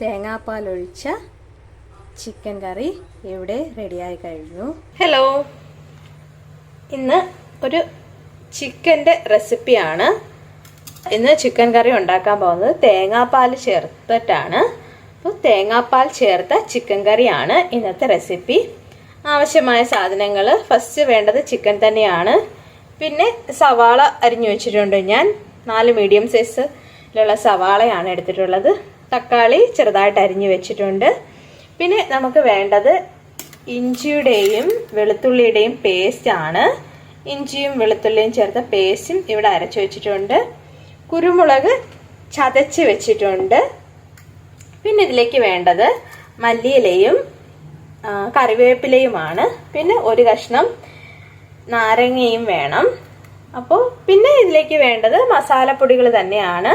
തേങ്ങാപ്പാൽ ഒഴിച്ച ചിക്കൻ കറി ഇവിടെ റെഡിയായി കഴിഞ്ഞു. ഹലോ ഇന്ന് ഒരു ചിക്കന്റെ റെസിപ്പിയാണ്. ഇന്ന് ചിക്കൻ കറി ഉണ്ടാക്കാൻ പോകുന്നത് തേങ്ങാപ്പാൽ ചേർത്തിട്ടാണ്. അപ്പോൾ തേങ്ങാപ്പാൽ ചേർത്ത ചിക്കൻ കറിയാണ് ഇന്നത്തെ റെസിപ്പി. ആവശ്യമായ സാധനങ്ങൾ ഫസ്റ്റ് വേണ്ടത് ചിക്കൻ തന്നെയാണ്. പിന്നെ സവാള അരിഞ്ഞു വെച്ചിട്ടുണ്ട് ഞാൻ. നാല് മീഡിയം സൈസിലുള്ള സവാളയാണ് എടുത്തിട്ടുള്ളത്. തക്കാളി ചെറുതായിട്ട് അരിഞ്ഞു വെച്ചിട്ടുണ്ട്. പിന്നെ നമുക്ക് വേണ്ടത് ഇഞ്ചിയുടെയും വെളുത്തുള്ളിയുടെയും ആണ്. ഇഞ്ചിയും വെളുത്തുള്ളിയും ചേർത്ത പേസ്റ്റും ഇവിടെ അരച്ചു വെച്ചിട്ടുണ്ട്. കുരുമുളക് ചതച്ച് വെച്ചിട്ടുണ്ട്. പിന്നെ ഇതിലേക്ക് വേണ്ടത് മല്ലിയിലയും കറിവേപ്പിലയുമാണ്. പിന്നെ ഒരു കഷ്ണം നാരങ്ങയും വേണം. അപ്പോൾ പിന്നെ ഇതിലേക്ക് വേണ്ടത് മസാലപ്പൊടികൾ തന്നെയാണ്.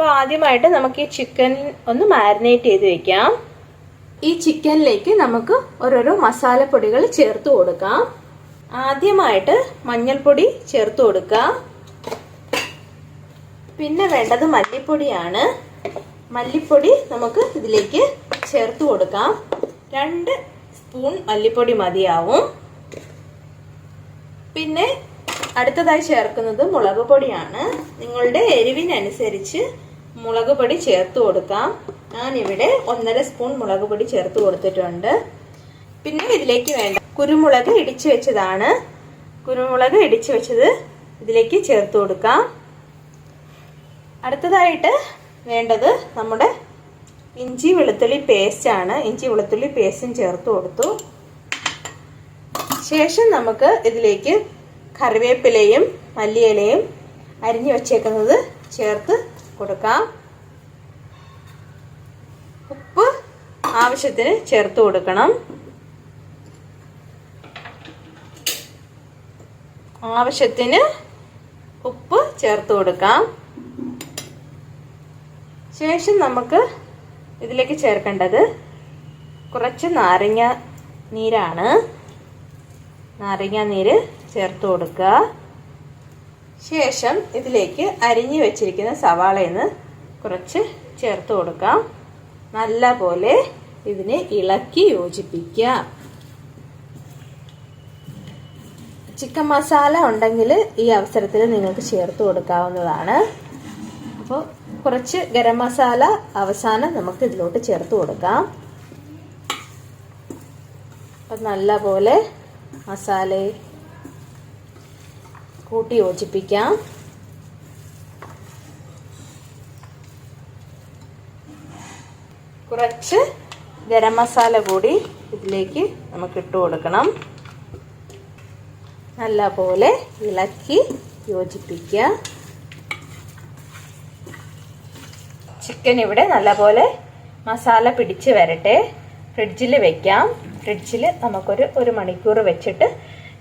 അപ്പോൾ ആദ്യമായിട്ട് നമുക്ക് ഈ ചിക്കൻ ഒന്ന് മാരിനേറ്റ് ചെയ്ത് വെക്കാം. ഈ ചിക്കനിലേക്ക് നമുക്ക് ഓരോരോ മസാലപ്പൊടികൾ ചേർത്ത് കൊടുക്കാം. ആദ്യമായിട്ട് മഞ്ഞൾപ്പൊടി ചേർത്ത് കൊടുക്കാം. പിന്നെ വേണ്ടത് മല്ലിപ്പൊടിയാണ്. മല്ലിപ്പൊടി നമുക്ക് ഇതിലേക്ക് ചേർത്ത് കൊടുക്കാം. രണ്ട് സ്പൂൺ മല്ലിപ്പൊടി മതിയാവും. പിന്നെ അടുത്തതായി ചേർക്കുന്നത് മുളക് പൊടിയാണ്. നിങ്ങളുടെ എരിവിനനുസരിച്ച് മുളക് പൊടി ചേർത്ത് കൊടുക്കാം. ഞാനിവിടെ ഒന്നര സ്പൂൺ മുളക് പൊടി ചേർത്ത് കൊടുത്തിട്ടുണ്ട്. പിന്നെ ഇതിലേക്ക് വേണ്ട കുരുമുളക് ഇടിച്ചു വെച്ചതാണ്. കുരുമുളക് ഇടിച്ചു വെച്ചത് ഇതിലേക്ക് ചേർത്ത് കൊടുക്കാം. അടുത്തതായിട്ട് വേണ്ടത് നമ്മുടെ ഇഞ്ചി വെളുത്തുള്ളി പേസ്റ്റ് ആണ്. ഇഞ്ചി വെളുത്തുള്ളി പേസ്റ്റും ചേർത്ത് കൊടുത്തു. ശേഷം നമുക്ക് ഇതിലേക്ക് കറിവേപ്പിലയും മല്ലിയിലയും അരിഞ്ഞു വച്ചേക്കുന്നത് ചേർത്ത് കൊടുക്കാം. ഉപ്പ് ആവശ്യത്തിന് ചേർത്ത് കൊടുക്കണം. ആവശ്യത്തിന് ഉപ്പ് ചേർത്ത് കൊടുക്കാം. ശേഷം നമുക്ക് ഇതിലേക്ക് ചേർക്കേണ്ടത് കുറച്ച് നാരങ്ങ നീരാണ്. നാരങ്ങ നീര് ചേർത്ത് കൊടുക്കുക. ശേഷം ഇതിലേക്ക് അരിഞ്ഞു വെച്ചിരിക്കുന്ന സവാളയെന്ന് കുറച്ച് ചേർത്ത് കൊടുക്കാം. നല്ല പോലെ ഇതിനെ ഇളക്കി യോജിപ്പിക്കുക. ചിക്കൻ മസാല ഉണ്ടെങ്കിൽ ഈ അവസരത്തിൽ നിങ്ങൾക്ക് ചേർത്ത് കൊടുക്കാവുന്നതാണ്. അപ്പോൾ കുറച്ച് ഗരം മസാല അവസാനം നമുക്ക് ഇതിലോട്ട് ചേർത്ത് കൊടുക്കാം. അപ്പം നല്ല പോലെ മസാല കൂട്ടി യോജിപ്പിക്കാം. കുറച്ച് ഗരം മസാല കൂടി ഇതിലേക്ക് നമുക്ക് ഇട്ട് കൊടുക്കണം. നല്ല പോലെ ഇളക്കി യോജിപ്പിക്കുക. ചിക്കൻ ഇവിടെ നല്ലപോലെ മസാല പിടിച്ച് വരട്ടെ. ഫ്രിഡ്ജിൽ വെക്കാം. ഫ്രിഡ്ജിൽ നമുക്കൊരു ഒരു മണിക്കൂർ വെച്ചിട്ട്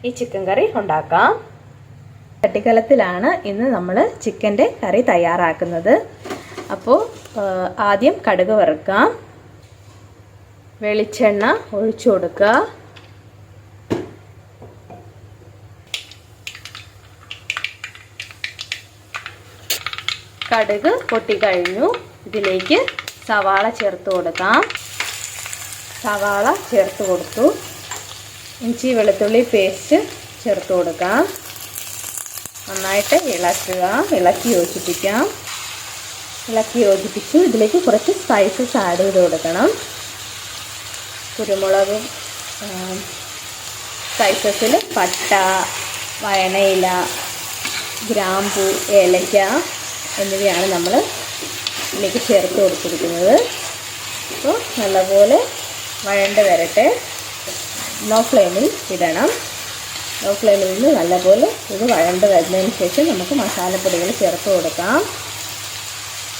ഈ ചിക്കൻ കറി ഉണ്ടാക്കാം. തട്ടിക്കലത്തിലാണ് ഇന്ന് നമ്മൾ ചിക്കന്റെ കറി തയ്യാറാക്കുന്നത്. അപ്പോൾ ആദ്യം കടുക് വറുക്കാം. വെളിച്ചെണ്ണ ഒഴിച്ചു കൊടുക്കുക കടുക് പൊട്ടിക്കഴിഞ്ഞു ഇതിലേക്ക് സവാള ചേർത്ത് കൊടുക്കാം. സവാള ചേർത്ത് കൊടുത്തു. ഇഞ്ചി വെളുത്തുള്ളി പേസ്റ്റ് ചേർത്ത് കൊടുക്കാം. നന്നായിട്ട് ഇളക്കുക. ഇളക്കി യോജിപ്പിക്കാം. ഇളക്കി യോജിപ്പിച്ച് ഇതിലേക്ക് കുറച്ച് സ്പൈസസ് ആഡ് ചെയ്ത് കൊടുക്കണം. കുരുമുളകും സ്പൈസസിൽ പട്ട വയണയില ഗ്രാമ്പു ഏലയ്ക്ക എന്നിവയാണ് നമ്മൾ ഇതിലേക്ക് ചേർത്ത് കൊടുത്തിരിക്കുന്നത്. അപ്പോൾ നല്ലപോലെ വഴണ്ട് വരട്ടെ. ലോ ഫ്ലെയിമിൽ ഇടണം. ലോ ഫ്ലെയിമിൽ നിന്ന് നല്ലപോലെ ഇത് വഴണ്ട് വരുന്നതിന് ശേഷം നമുക്ക് മസാലപ്പൊടികൾ ചേർത്ത് കൊടുക്കാം.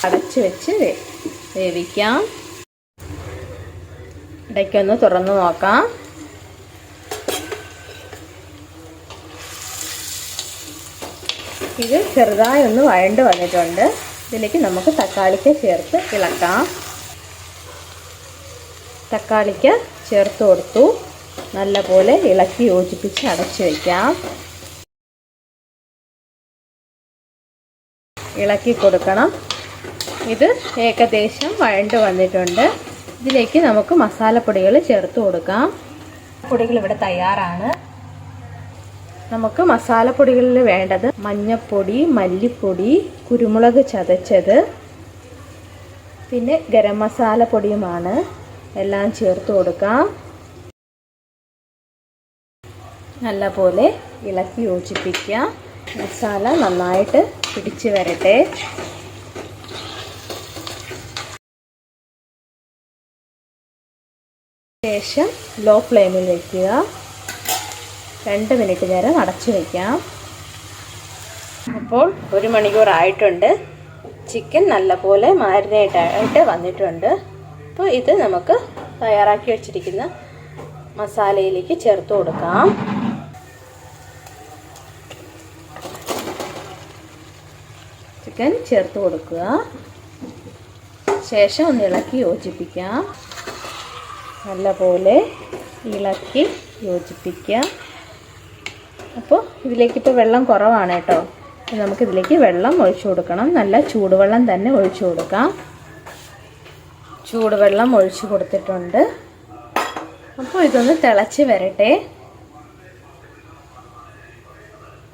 അടച്ച് വെച്ച് വേവിക്കാം. ഇടയ്ക്കൊന്ന് തുറന്ന് നോക്കാം. ഇത് ചെറുതായി ഒന്ന് വഴണ്ട് വന്നിട്ടുണ്ട്. ഇതിലേക്ക് നമുക്ക് തക്കാളിക്ക് ചേർത്ത് ഇളക്കാം. തക്കാളിക്ക് ചേർത്ത് കൊടുത്തു. നല്ലപോലെ ഇളക്കി യോജിപ്പിച്ച് അടച്ചു വയ്ക്കാം ഇളക്കി കൊടുക്കണം. ഇത് ഏകദേശം വഴണ്ട് വന്നിട്ടുണ്ട്. ഇതിലേക്ക് നമുക്ക് മസാലപ്പൊടികൾ ചേർത്ത് കൊടുക്കാം. പൊടികൾ ഇവിടെ തയ്യാറാണ്. നമുക്ക് മസാലപ്പൊടികളിൽ വേണ്ടത് മഞ്ഞപ്പൊടി മല്ലിപ്പൊടി കുരുമുളക് ചതച്ചത് പിന്നെ ഗരം മസാല പൊടിയുമാണ് എല്ലാം ചേർത്ത് കൊടുക്കാം. നല്ലപോലെ ഇളക്കി യോജിപ്പിക്കുക. മസാല നന്നായിട്ട് പിടിച്ച് വരട്ടെ. ശേഷം ലോ ഫ്ലെയിമിൽ വയ്ക്കുക രണ്ട് മിനിറ്റ് നേരം അടച്ചു വയ്ക്കാം അപ്പോൾ ഒരു മണിക്കൂർ ആയിട്ടുണ്ട് ചിക്കൻ നല്ലപോലെ മാരിനേറ്റ് ആയിട്ട് വന്നിട്ടുണ്ട്. അപ്പോൾ ഇത് നമുക്ക് തയ്യാറാക്കി വെച്ചിരിക്കുന്ന മസാലയിലേക്ക് ചേർത്ത് കൊടുക്കാം. ചിക്കൻ ചേർത്ത് കൊടുക്കുക. ശേഷം ഒന്ന് ഇളക്കി യോജിപ്പിക്കാം നല്ലപോലെ ഇളക്കി യോജിപ്പിക്കാം അപ്പോൾ ഇതിലേക്ക് ഇപ്പോൾ വെള്ളം കുറവാണ് കേട്ടോ. നമുക്കിതിലേക്ക് വെള്ളം ഒഴിച്ചു കൊടുക്കണം. നല്ല ചൂടുവെള്ളം തന്നെ ഒഴിച്ചു കൊടുക്കാം. ചൂടുവെള്ളം ഒഴിച്ചു കൊടുത്തിട്ടുണ്ട്. അപ്പോൾ ഇതൊന്ന് തിളച്ച് വരട്ടെ.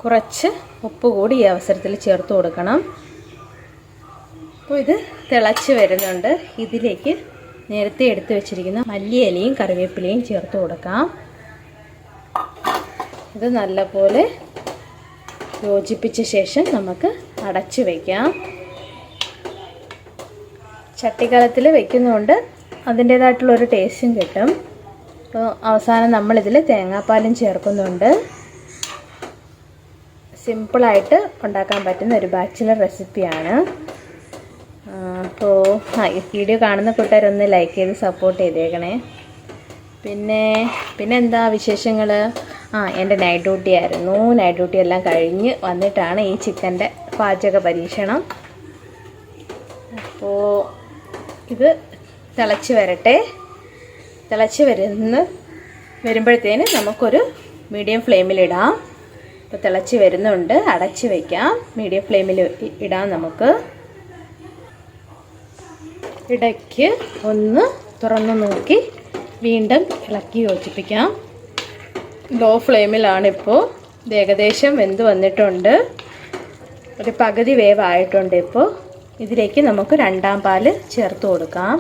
കുറച്ച് ഉപ്പ് കൂടി ഈ അവസരത്തിൽ ചേർത്ത് കൊടുക്കണം. അപ്പോൾ ഇത് തിളച്ച് വരുന്നുണ്ട്. ഇതിലേക്ക് നേരത്തെ എടുത്തു വെച്ചിരിക്കുന്ന മല്ലിയിലയും കറിവേപ്പിലയും ചേർത്ത് കൊടുക്കാം. ഇത് നല്ലപോലെ യോജിപ്പിച്ച ശേഷം നമുക്ക് അടച്ചു വയ്ക്കാം ചട്ടിക്കലത്തിൽ വെക്കുന്നതുകൊണ്ട് അതിന്റേതായിട്ടുള്ള ഒരു ടേസ്റ്റും കിട്ടും. അപ്പോൾ അവസാനം നമ്മളിതിൽ തേങ്ങാപ്പാലും ചേർക്കുന്നുണ്ട്. സിമ്പിളായിട്ട് ഉണ്ടാക്കാൻ പറ്റുന്ന ഒരു ബാച്ചിലർ റെസിപ്പിയാണ്. അപ്പോൾ വീഡിയോ കാണുന്ന കൂട്ടുകാരൊന്ന് ലൈക്ക് ചെയ്ത് സപ്പോർട്ട് ചെയ്തേക്കണേ. പിന്നെ പിന്നെ എന്താ വിശേഷങ്ങൾ ആ എന്റെ നൈറ്റ് ഡ്യൂട്ടി ആയിരുന്നു. നൈറ്റ് ഡ്യൂട്ടി എല്ലാം കഴിഞ്ഞ് വന്നിട്ടാണ് ഈ ചിക്കന്റെ പാചക പരീക്ഷണം. അപ്പോൾ ഇത് തിളച്ച് വരട്ടെ. തിളച്ച് വരുന്ന വരുമ്പോഴത്തേന് നമുക്കൊരു മീഡിയം ഫ്ലെയിമിലിടാം ഇപ്പോൾ തിളച്ച് വരുന്നുണ്ട്. അടച്ച് വയ്ക്കാം മീഡിയം ഫ്ലെയിമിൽ ഇടാം നമുക്ക്. ഇടയ്ക്ക് ഒന്ന് തുറന്ന് നോക്കി വീണ്ടും ഇളക്കി യോജിപ്പിക്കാം. ലോ ഫ്ലെയിമിലാണിപ്പോൾ ഇത് ഏകദേശം വെന്ത് വന്നിട്ടുണ്ട്. ഒരു പകുതി വേവായിട്ടുണ്ട് ഇപ്പോൾ. ഇതിലേക്ക് നമുക്ക് രണ്ടാം പാൽ ചേർത്ത് കൊടുക്കാം.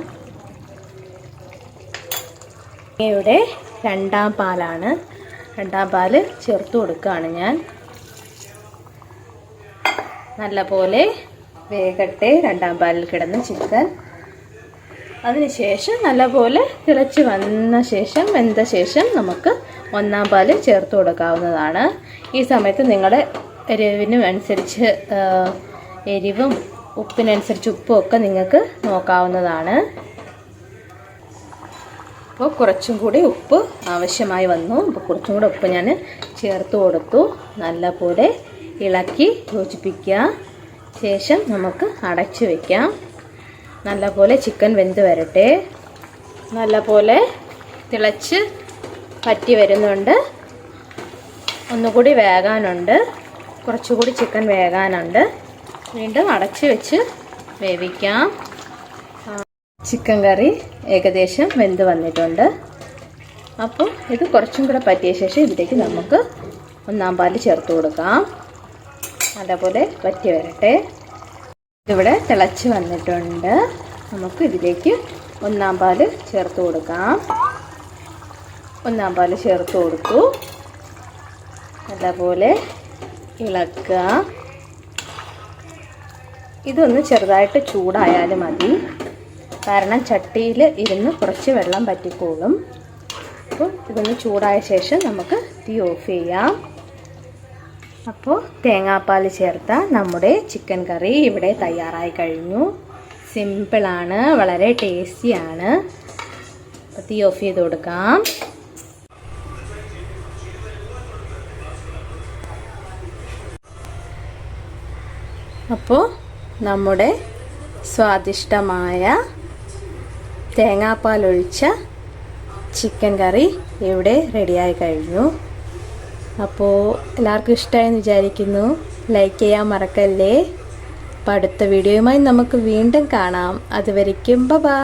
തേങ്ങയുടെ രണ്ടാം പാലാണ്. രണ്ടാം പാൽ ചേർത്ത് കൊടുക്കുകയാണ് ഞാൻ. നല്ലപോലെ വേഗട്ടെ രണ്ടാം പാലിൽ കിടന്ന് ചിക്കൻ. അതിനുശേഷം നല്ലപോലെ തിളച്ച് വന്ന ശേഷം വെന്ത ശേഷം നമുക്ക് ഒന്നാം പാൽ ചേർത്ത് കൊടുക്കാവുന്നതാണ്. ഈ സമയത്ത് നിങ്ങളുടെ എരിവിനും അനുസരിച്ച് എരിവും ഉപ്പിനനുസരിച്ച് ഉപ്പും ഒക്കെ നിങ്ങൾക്ക് നോക്കാവുന്നതാണ്. അപ്പോൾ കുറച്ചും കൂടി ഉപ്പ് ആവശ്യമായി വന്നു. അപ്പോൾ കുറച്ചും കൂടി ഉപ്പ് ഞാൻ ചേർത്ത് കൊടുത്തു. നല്ലപോലെ ഇളക്കി യോജിപ്പിക്കുക. ശേഷം നമുക്ക് അടച്ചു വയ്ക്കാം നല്ലപോലെ ചിക്കൻ വെന്ത് വരട്ടെ. നല്ലപോലെ തിളച്ച് പറ്റി വരുന്നുണ്ട്. ഒന്നുകൂടി വേകാനുണ്ട്. കുറച്ചുകൂടി ചിക്കൻ വേകാനുണ്ട്. വീണ്ടും അടച്ച് വെച്ച് വേവിക്കാം. ചിക്കൻ കറി ഏകദേശം വെന്ത് വന്നിട്ടുണ്ട്. അപ്പോൾ ഇത് കുറച്ചും കൂടെ പറ്റിയ ശേഷം ഇതിലേക്ക് നമുക്ക് ഒന്നാം പാൽ ചേർത്ത് കൊടുക്കാം. അതേപോലെ പറ്റി വരട്ടെ. ഇതിവിടെ തിളച്ച് വന്നിട്ടുണ്ട്. നമുക്ക് ഇതിലേക്ക് ഒന്നാം പാൽ ചേർത്ത് കൊടുക്കാം. ഒന്നാം പാൽ ചേർത്ത് കൊടുത്തു. നല്ലപോലെ ഇളക്കുക. ഇതൊന്ന് ചെറുതായിട്ട് ചൂടായാലും മതി. കാരണം ചട്ടിയിൽ ഇരുന്ന് കുറച്ച് വെള്ളം പറ്റിക്കോളും. അപ്പം ഇതൊന്ന് ചൂടായ ശേഷം നമുക്ക് തീ ഓഫ് ചെയ്യാം. അപ്പോൾ തേങ്ങാപ്പാൽ ചേർത്ത നമ്മുടെ ചിക്കൻ കറി ഇവിടെ തയ്യാറായി കഴിഞ്ഞു. സിമ്പിളാണ് വളരെ ടേസ്റ്റിയാണ് അപ്പോൾ തീ ഓഫ് ചെയ്ത് കൊടുക്കാം. അപ്പോൾ നമ്മുടെ സ്വാദിഷ്ടമായ തേങ്ങാപ്പാലൊഴിച്ച ചിക്കൻ കറി ഇവിടെ റെഡിയായി കഴിഞ്ഞു. അപ്പോൾ എല്ലാവർക്കും ഇഷ്ടമായെന്ന് വിചാരിക്കുന്നു. ലൈക്ക് ചെയ്യാൻ മറക്കല്ലേ. അപ്പോൾ അടുത്ത വീഡിയോയുമായി നമുക്ക് വീണ്ടും കാണാം. അതുവരയ്ക്കും ബൈ